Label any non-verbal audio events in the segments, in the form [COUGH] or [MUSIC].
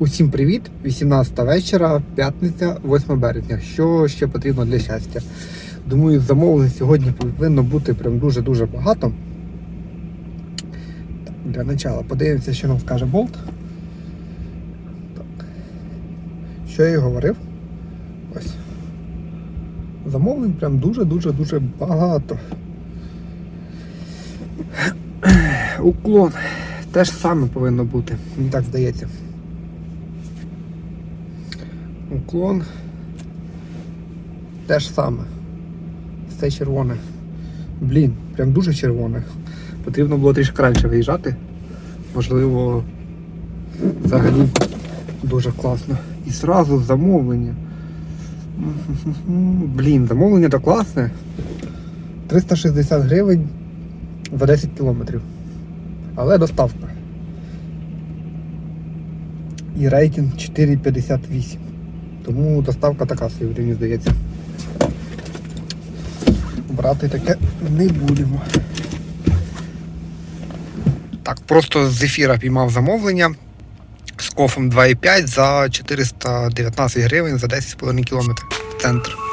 Усім привіт! 18 вечора, п'ятниця, 8 березня. Що ще потрібно для щастя? Думаю, замовлень сьогодні повинно бути прям дуже-дуже багато. Для начала подивимося, що нам скаже Болт. Так. Що я і говорив? Ось. Замовлень прям дуже-дуже-дуже багато. Уклон. Те ж саме повинно бути, мені так здається. Уклон. Те ж саме. Все червоне. Блін, прям дуже червоне. Потрібно було трішки раніше виїжджати. Можливо, взагалі дуже класно. І зразу замовлення. Блін, замовлення то класне. 360 гривень за 10 кілометрів. Але доставка. І рейтинг 4,58. Тому доставка така собі, мені здається. Брати таке не будемо. Так, просто з ефіра піймав замовлення з кофом 2,5 за 419 гривень за 10,5 км в центр.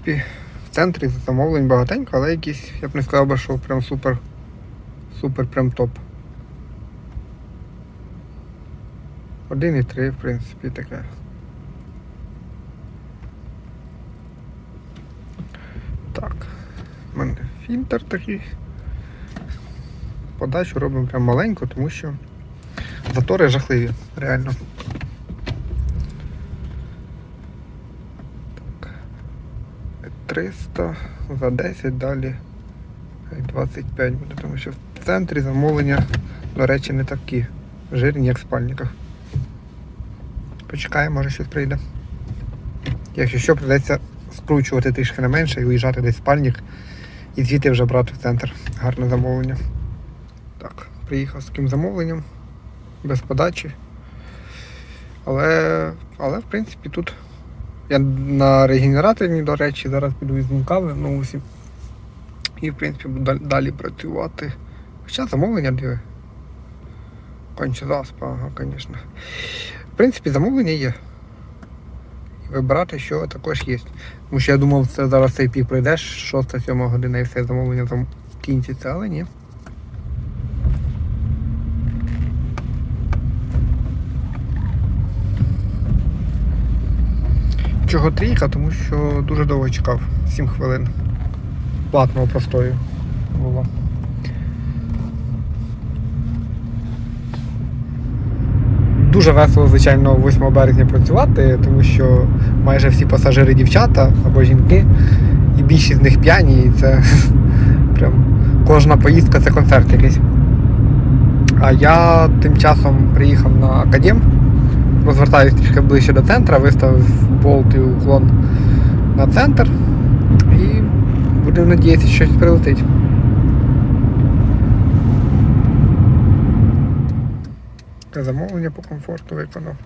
Принципі, в центрі замовлень багатенько, але якісь, я б не сказав би, що прям супер, супер прям топ. 1,3, в принципі, таке. Так. У мене фільтр такий. Подачу робимо прям маленько, тому що затори жахливі, реально. 300 за 10 далі 25 буде, тому що в центрі замовлення, до речі, не такі жирні, як в спальниках. Почекаємо, може щось прийде. Якщо що, придеться скручувати трішки не менше і виїжджати десь в спальник і звідти вже брати в центр. Гарне замовлення. Так, приїхав з таким замовленням, без подачі. Але, але в принципі тут я на регенераторі, до речі, зараз піду візьму кави в новусі. І в принципі буду далі- працювати. Хоча замовлення диви. Конче заспа, звісно. В принципі, замовлення є. вибирати, що також є. Тому що я думав, це зараз цей пік пройдеш, 6-7 година і все замовлення там кінчиться, але ні. Чого трійка? Тому що дуже довго чекав, 7 хвилин. Платного простою було. Дуже весело, звичайно, 8 березня працювати, тому що майже всі пасажири дівчата або жінки, і більшість з них п'яні, і це [LAUGHS] прям кожна поїздка це концерт якийсь. А я тим часом приїхав на академ, розвертаюсь трішки ближче до центру, виставив болт і уклон на центр і будемо надіятися, що щось прилетить. Таке Замовлення по комфорту виконав.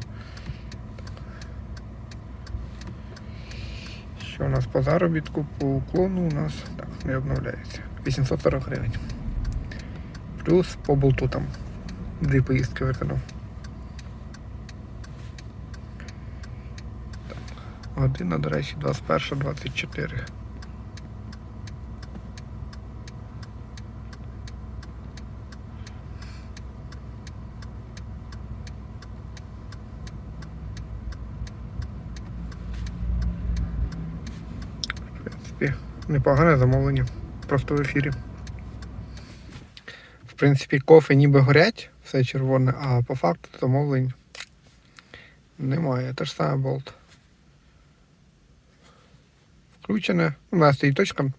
Що у нас по заробітку, по уклону у нас так, не обновляється. 840 гривень. Плюс по болту там дві поїздки виконав. Так. Година, до речі, 21.24. В принципі, непогане замовлення. Просто в ефірі. В принципі, кофе ніби горять, все червоне, а по факту замовлень немає. Те ж саме болт. Включене. У нас стоїть точка.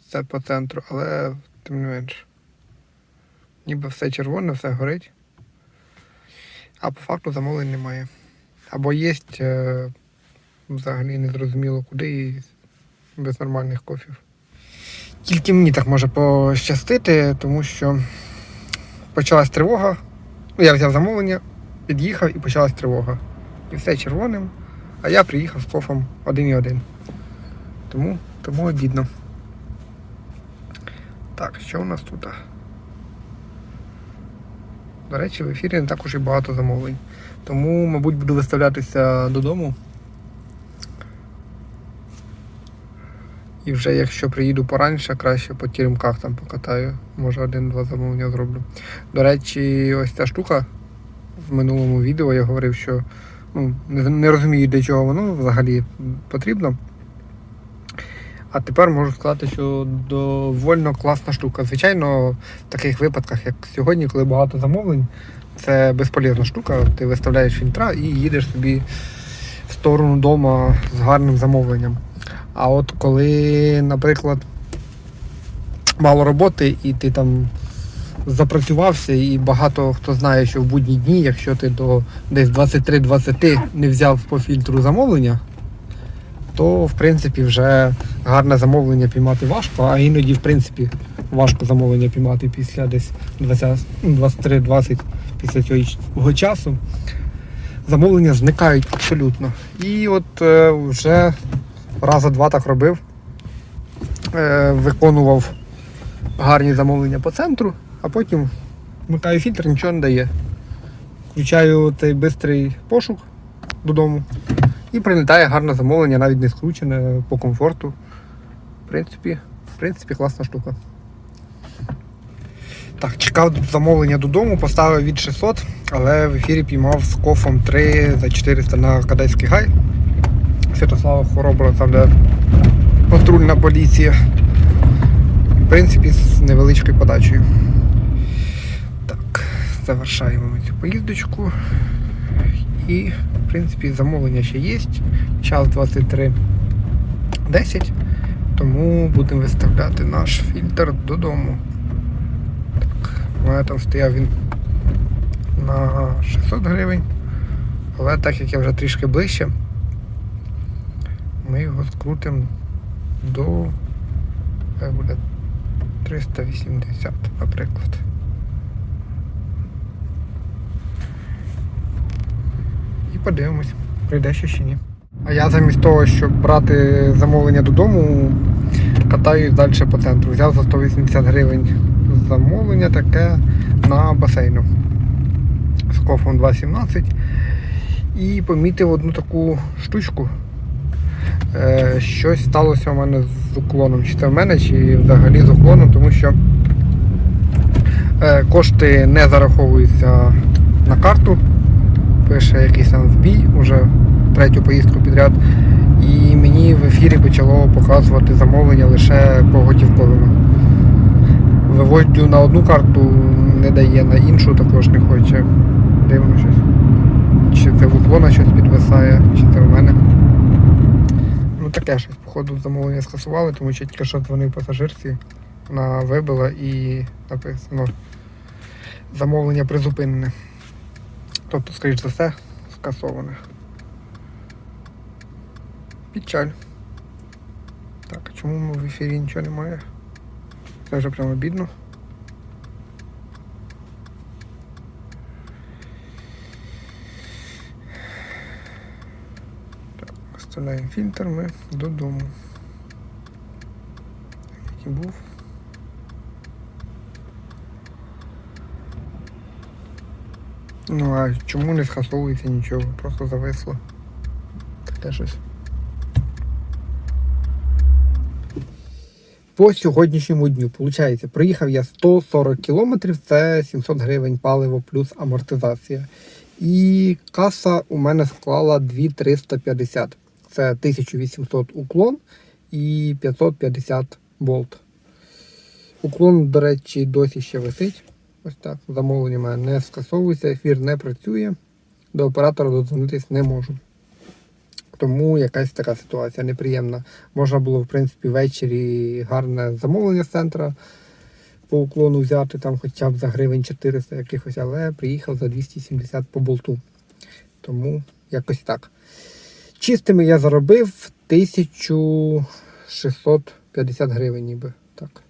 Все по центру, але тим не менш. Ніби все червоне, все горить. А по факту замовлень немає. Або є е, взагалі незрозуміло куди і без нормальних кофів. Тільки мені так може пощастити, тому що почалась тривога. Я взяв замовлення, під'їхав і почалась тривога. І все червоним, а я приїхав з кофом один і один. Тому, тому обідно. Так, що у нас тут? До речі, в ефірі не також і багато замовлень. Тому, мабуть, буду виставлятися додому. І вже якщо приїду пораніше, краще по тіремках там покатаю. Може один-два замовлення зроблю. До речі, ось ця штука в минулому відео я говорив, що ну, не розумію, для чого воно взагалі потрібно. А тепер можу сказати, що довольно класна штука. Звичайно, в таких випадках, як сьогодні, коли багато замовлень, це безполезна штука. Ти виставляєш фільтра і їдеш собі в сторону дома з гарним замовленням. А от коли, наприклад, мало роботи і ти там запрацювався, і багато хто знає, що в будні дні, якщо ти до десь 23-20 не взяв по фільтру замовлення, то в принципі вже гарне замовлення піймати важко, а іноді, в принципі, важко замовлення піймати після десь 20 ну, 23-20 після цього часу. Замовлення зникають абсолютно. І от е, вже раза два так робив. Е, виконував гарні замовлення по центру, а потім вмикаю фільтр, нічого не дає. Включаю цей бистрий пошук додому і прилітає гарне замовлення, навіть не скручене по комфорту. Принципі, в принципі, класна штука. Так, чекав замовлення додому, поставив від 600, але в ефірі піймав з кофом 3 за 400 на Кадайський гай. Святослава Хоробра, там де патрульна поліція. В принципі, з невеличкою подачею. Так, завершаємо ми цю поїздочку. І, в принципі, замовлення ще є. Час 23.10. Тому будемо виставляти наш фільтр додому. Так, у мене там стояв він на 600 гривень. Але так як я вже трішки ближче, ми його скрутимо до хай буде 380, наприклад. І подивимось, прийде ще чи ні. А я замість того, щоб брати замовлення додому, катаюсь далі по центру. Взяв за 180 гривень замовлення таке на басейну з кофом 2,17. І помітив одну таку штучку. Е, щось сталося у мене з уклоном. Чи це в мене, чи взагалі з уклоном, тому що е, кошти не зараховуються на карту. Пише якийсь там збій уже третю поїздку підряд. Мені в ефірі почало показувати замовлення лише по готівковому. Виводжу на одну карту, не дає, на іншу також не хоче. Дивно щось. Чи це в уклона щось підвисає, чи це в мене. Ну таке щось, походу, замовлення скасували, тому що тільки що дзвонив пасажирці, вона вибила і написано замовлення призупинене. Тобто, скоріш за все, скасоване. Печаль. Так, а чому в ефірі нічого немає? Це вже прямо бідно. Так, вставляємо фільтр ми додому. Який був. Ну а чому не скасовується нічого? Просто зависло. Таке щось. По сьогоднішньому дню, виходить, проїхав я 140 кілометрів, це 700 гривень паливо плюс амортизація. І каса у мене склала 2350. Це 1800 уклон і 550 болт. Уклон, до речі, досі ще висить. Ось так. Замовлення не скасовується, ефір не працює. До оператора додзвонитись не можу. Тому якась така ситуація неприємна. Можна було, в принципі, ввечері гарне замовлення з центра по уклону взяти там хоча б за гривень 400 якихось, але приїхав за 270 по болту. Тому якось так. Чистими я заробив 1650 гривень ніби. Так.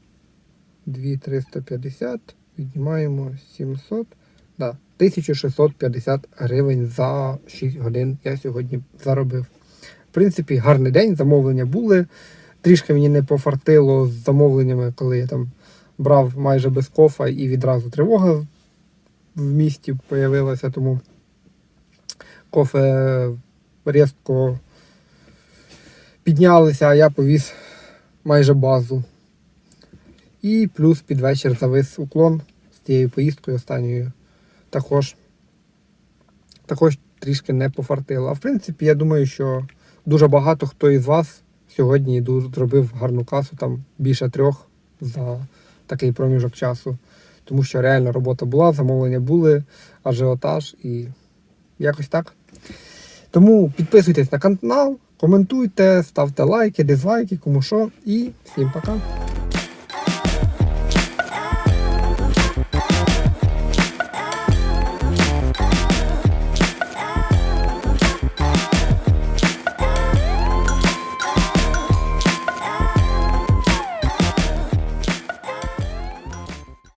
2350, віднімаємо 700. Да, 1650 гривень за 6 годин я сьогодні заробив. В принципі, гарний день, замовлення були. Трішки мені не пофартило з замовленнями, коли я там брав майже без кофа і відразу тривога в місті появилася, тому кофе різко піднялися, а я повіз майже базу. І плюс під вечір завис уклон з тією поїздкою останньою. Також, також трішки не пофартило. А в принципі, я думаю, що дуже багато хто із вас сьогодні зробив гарну касу, там більше трьох за такий проміжок часу. Тому що реально робота була, замовлення були, ажіотаж і якось так. Тому підписуйтесь на канал, коментуйте, ставте лайки, дизлайки, кому що. І всім пока.